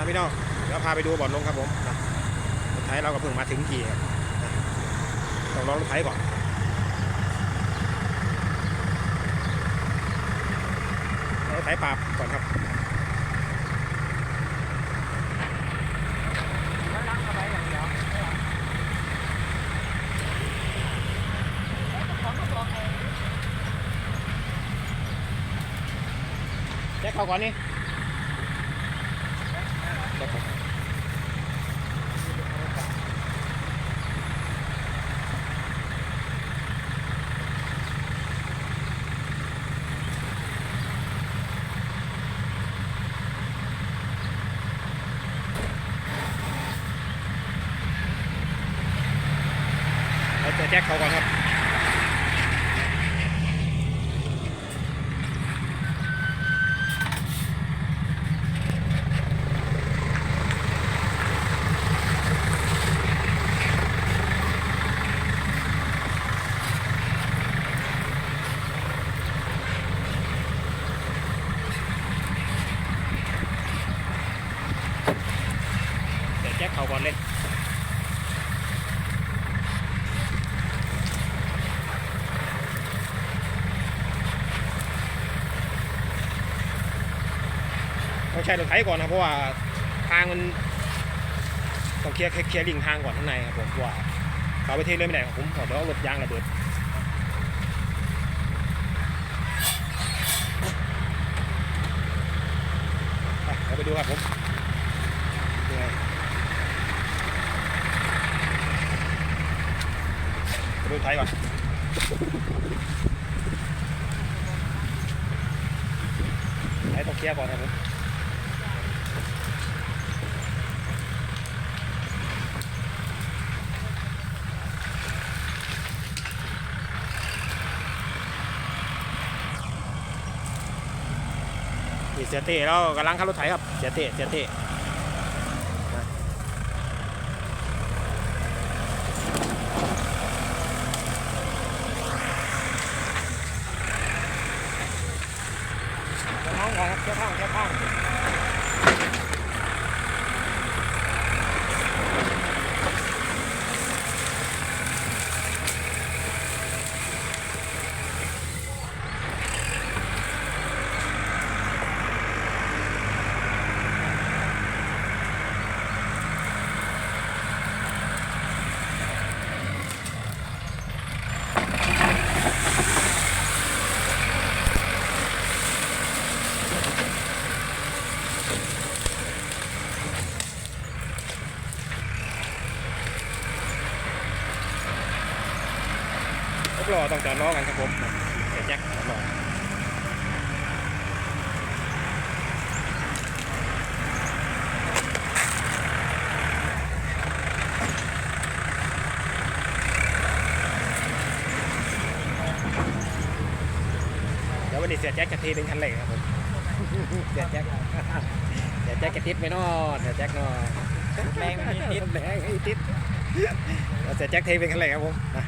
มาพี่น้องเดี๋ยวพาไปดูบ่อนลงครับผมนะรถไถเราก็เพิ่งมาถึงกี่ครับต้องรอรถไถก่อนรถไถปราบก่อนครับแจ็คเข้าก่อนนี่ দেখো แต่แจ็คเขาก่อนครับ ต้องใช้รถไถก่อนนะเพราะว่าทางมันต้องเคลียร์เคลียร์ลิงทางก่อนข้างในครับผมเพราะว่าเขาไปเทเลยไม่ได้ครับผมเดี๋ยวรถยางระเบิดไปเดี๋ยวไปดูครับผมดูไทยก่อนไทยต้องเคลียร์ก่อนครับผม นี่เสียเตะแล้วกำลังขับรถไถครับ เสียเตะเสียเตะเจ้าท้องก่อนครับเจ้าท้องเจ้าท้อง รถรอต้องจอดล้อกันครับผมนะเสียแจ็คจอดรอเดี๋ยววันนี้เสียแจ็คจะเทเป็นคันเร่งครับผมเสียแจ็คเสียแจ็คจะติดไปนอเสียแจ็คนอแรงไม่ติดแรงไม่ติดเดี๋ยวเสียแจ็คเทเป็นคันเร่งครับผมนะ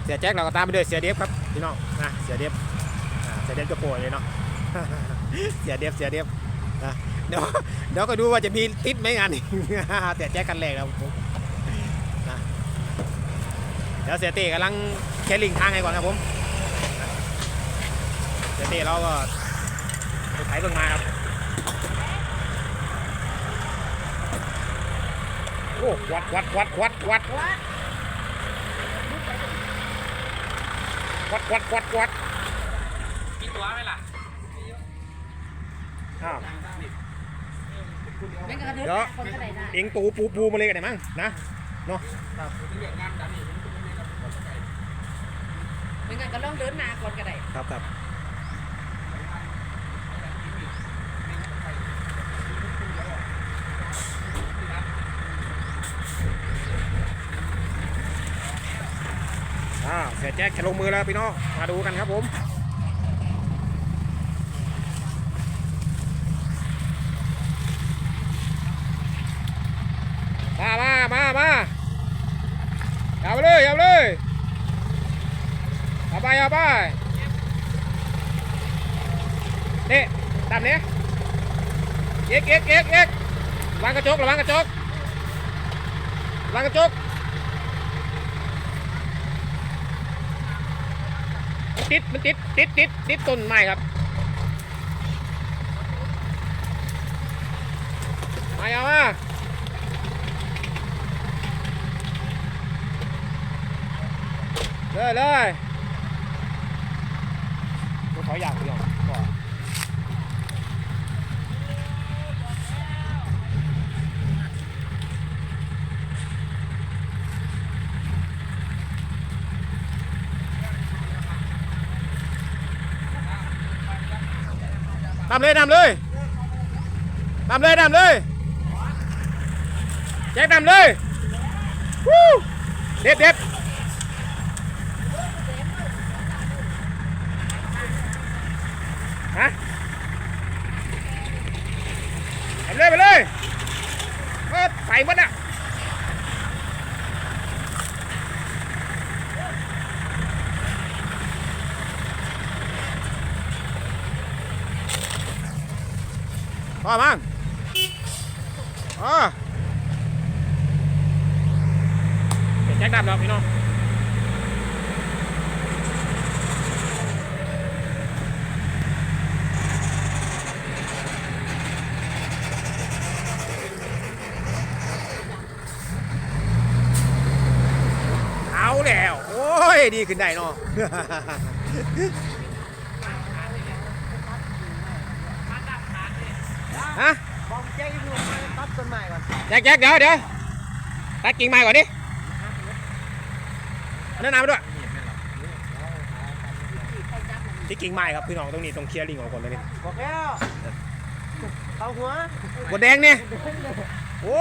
เสียแจ็คเราก็ตามไปด้วยเสียเดฟครับพี่น้องนะเสียเดฟเสียเดฟจะโปรยเลยเนาะเสียเดฟเสียเดฟนะเดี๋ยวเดี๋ยวก็ดูว่าจะมีติดไหมงานนี้เสียแจ็คกันแรกแล้วผมนะเดี๋ยวเสียเต้กำลังแคลิงทางให้ก่อนครับผมเสียเต้เราก็ไปไถเบิ่งมาครับโอ้วัดวัดวัดวัดวัด วัดวัดวัดวัดมีตัวไหมล่ะอ้าวไม่กระเดินเดี๋ยวคนก็ได้นะเอ็งปูปูปูมาเลยกันได้มั้งนะไม่งั้นก็ลองเดินหน้าก่อนก็ได้ครับครับอ่าเสียแจ็คจะลงมือแล้วพี่น้องมาดูกันครับผมมามามามาเอาไปเลยเอาไปเลยเอาไปเอาไปนี่ตามนี้เอกเอกเอกเอกระวังกระจกระวังกระจกระวังกระจกมัน ติดมันติดติดติดติดต้นไม้ครับมาเอามาเลยเลยมันขออยากเดียว ก่อนตามเลยตามเลยตามเลยตามเลยแจ็คตามเลยวู้เด็ดเด็ดฮะไปเลยไปเลยเปิดไฟหมดอะ พอมั้งอ๋อเดี๋ยวแจ็คดำแล้วพี่น้องเอาแล้ว โอ้ย ดีขึ้นได้เนาะ ฮะบอกแจ๊กยตัดต้นไม้ก่อนแจ๊กเดี๋ยวเดี๋ยวตัดกิ่งไม้ก่อนดิแนะนำด้วยที่กิ่งไม้ครับพี่น้องตรงนี้ตรงเคียร์ลิงของคนเลยนี่บอกแล้วเอาหัวบดแดงเนี่ยโอ้